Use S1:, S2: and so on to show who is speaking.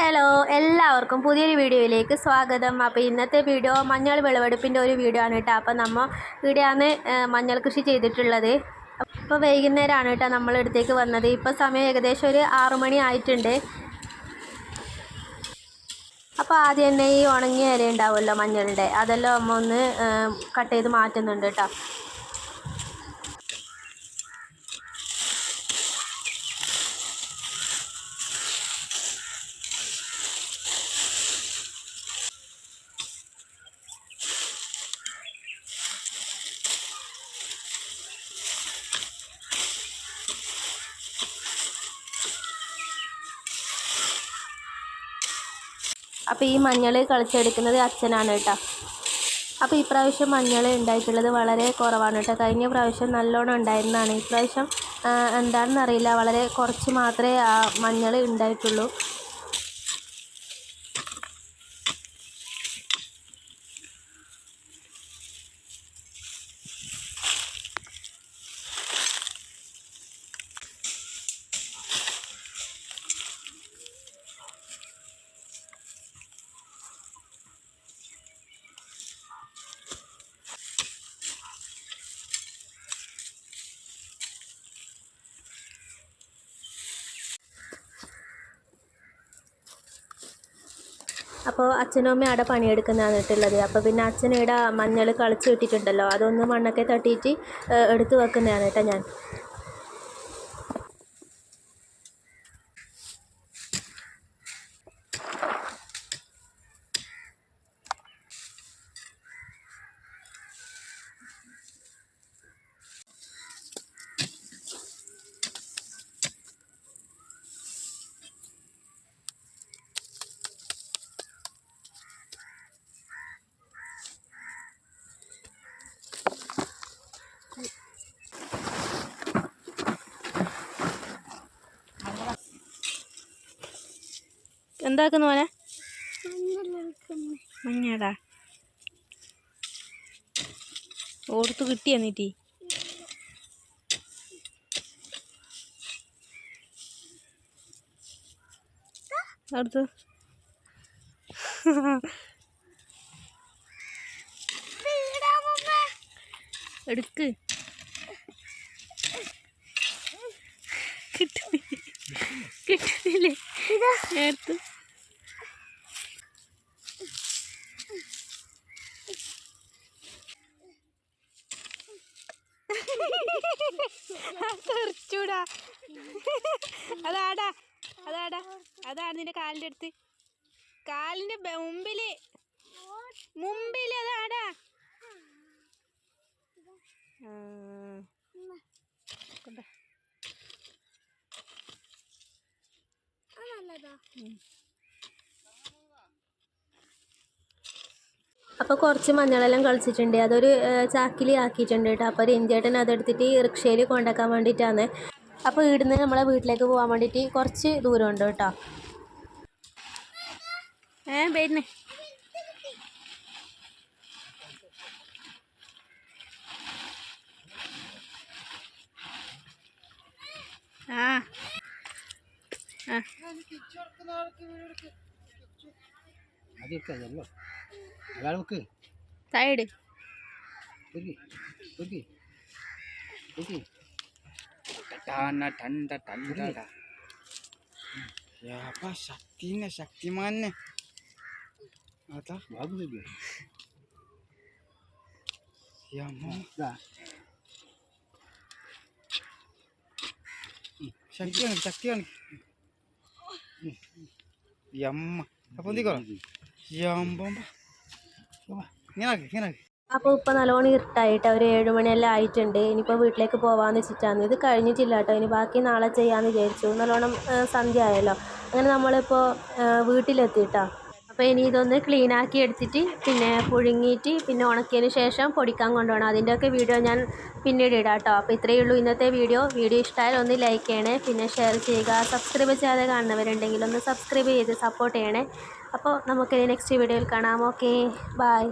S1: Hello എല്ലാവർക്കും പുതിയൊരു വീഡിയോയിലേക്ക് സ്വാഗതം. അപ്പോൾ ഇന്നത്തെ വീഡിയോ മഞ്ഞൾ വിളവെടുപ്പിന്റെ ഒരു വീഡിയോ ആണ് കേട്ടോ. അപ്പോൾ നമ്മൾ ഇവിടെയാണ് മഞ്ഞൾ കൃഷി ചെയ്തിട്ടുള്ളത്. അപ്പോൾ വൈകുന്നേരമാണ് കേട്ടോ നമ്മൾ അടുത്തേക്ക് വന്നത്. ഇപ്പോൾ സമയം ഏകദേശം ഒരു ആറു മണി ആയിട്ടുണ്ട്. അപ്പോൾ ആദ്യം തന്നെ ഈ ഉണങ്ങിയ ഇല ഉണ്ടാവുമല്ലോ മഞ്ഞളുടെ അതെല്ലാം അമ്മ ഒന്ന് കട്ട് ചെയ്ത് മാറ്റുന്നുണ്ട് കേട്ടോ. അപ്പോൾ ഈ മഞ്ഞൾ കളിച്ചെടുക്കുന്നത് അച്ഛനാണ് കേട്ടോ. അപ്പോൾ ഇപ്രാവശ്യം മഞ്ഞൾ ഉണ്ടായിട്ടുള്ളത് വളരെ കുറവാണ് കേട്ടോ. കഴിഞ്ഞ പ്രാവശ്യം നല്ലോണം ഉണ്ടായിരുന്നതാണ്. ഇപ്രാവശ്യം എന്താണെന്നറിയില്ല. വളരെ കുറച്ച് മാത്രമേ ആ മഞ്ഞൾ ഉണ്ടായിട്ടുള്ളൂ. അപ്പോൾ അച്ഛനും അമ്മയും അവിടെ പണിയെടുക്കുന്നതാണ് കേട്ടുള്ളത് അപ്പോൾ പിന്നെ അച്ഛൻ ഇവിടെ മഞ്ഞൾ കളിച്ച് കിട്ടിയിട്ടുണ്ടല്ലോ അതൊന്ന് മണ്ണൊക്കെ തട്ടിയിട്ട് എടുത്ത് വെക്കുന്നതാണ് കേട്ടോ ഞാൻ. എന്താക്കുന്നു മോനെ? മഞ്ഞടാ. ഓർത്ത് കിട്ടി എന്നിട്ട് അടുത്ത് എടുക്ക്. കിട്ടുന്നില്ലേ? കിട്ടുന്നില്ലേ നേരത്ത് തെറിച്ചൂടാ. അതാടാ അതാടാ അതാണ് നിന്റെ കാലിന്റെ അടുത്ത്. കാലിന്റെ മുമ്പിൽ മുമ്പിൽ അതാടാ. കൊണ്ട. അപ്പോൾ കുറച്ച് മഞ്ഞളെല്ലാം കളിച്ചിട്ടുണ്ട്. അതൊരു ചാക്കിൽ ആക്കിയിട്ടുണ്ട് കേട്ടോ. അപ്പോൾ രഞ്ജേട്ടൻ അതെടുത്തിട്ട് റിക്ഷയിൽ കൊണ്ടാക്കാൻ വേണ്ടിയിട്ടാണ്. അപ്പോൾ ഇവിടുന്ന് നമ്മളെ വീട്ടിലേക്ക് പോകാൻ വേണ്ടിയിട്ട് കുറച്ച് ദൂരമുണ്ട് കേട്ടോ. ഏ പേരിനെ ആ. ആ. ગાળમુકી સાઈડ ઉગી ઉગી ઉગી ટાના ઠંડા ઠંડા ya
S2: apa? Saktinya saktimannya atau? Bagus juga. ya mau. Dah. Hmm, saktian saktian hmm, hmm. ya mau. apa nih kalau ya mbak.
S1: അപ്പോൾ ഇപ്പൊ നല്ലോണം ഇരുട്ടായിട്ട് ഒരു ഏഴുമണിയെല്ലാം ആയിട്ടുണ്ട്. ഇനിയിപ്പോൾ വീട്ടിലേക്ക് പോകാമെന്ന് വെച്ചിട്ടാണ്. ഇത് കഴിഞ്ഞിട്ടില്ല കേട്ടോ. ഇനി ബാക്കി നാളെ ചെയ്യാമെന്ന് വിചാരിച്ചു. നല്ലോണം സന്ധ്യ ആയല്ലോ അങ്ങനെ നമ്മളിപ്പോൾ വീട്ടിലെത്തി കേട്ടോ അപ്പോൾ ഇനി ഇതൊന്ന് ക്ലീൻ ആക്കി എടുത്തിട്ട് പിന്നെ പുഴുങ്ങിയിട്ട് പിന്നെ ഉണക്കിയതിന് ശേഷം പൊടിക്കാൻ കൊണ്ടുപോകണം. അതിന്റെയൊക്കെ വീഡിയോ ഞാൻ പിന്നീട് ഇടാം കേട്ടോ. അപ്പോൾ ഇത്രയേ ഉള്ളൂ ഇന്നത്തെ വീഡിയോ വീഡിയോ ഇഷ്ടമായാൽ ഒന്ന് ലൈക്ക് ചെയ്യണേ. പിന്നെ ഷെയർ ചെയ്യുക. സബ്സ്ക്രൈബ് ചെയ്യാതെ കാണുന്നവരുണ്ടെങ്കിൽ ഒന്ന് സബ്സ്ക്രൈബ് ചെയ്ത് സപ്പോർട്ട് ചെയ്യണേ. അപ്പോൾ നമുക്ക് നെക്സ്റ്റ് വീഡിയോയിൽ കാണാം. Okay bye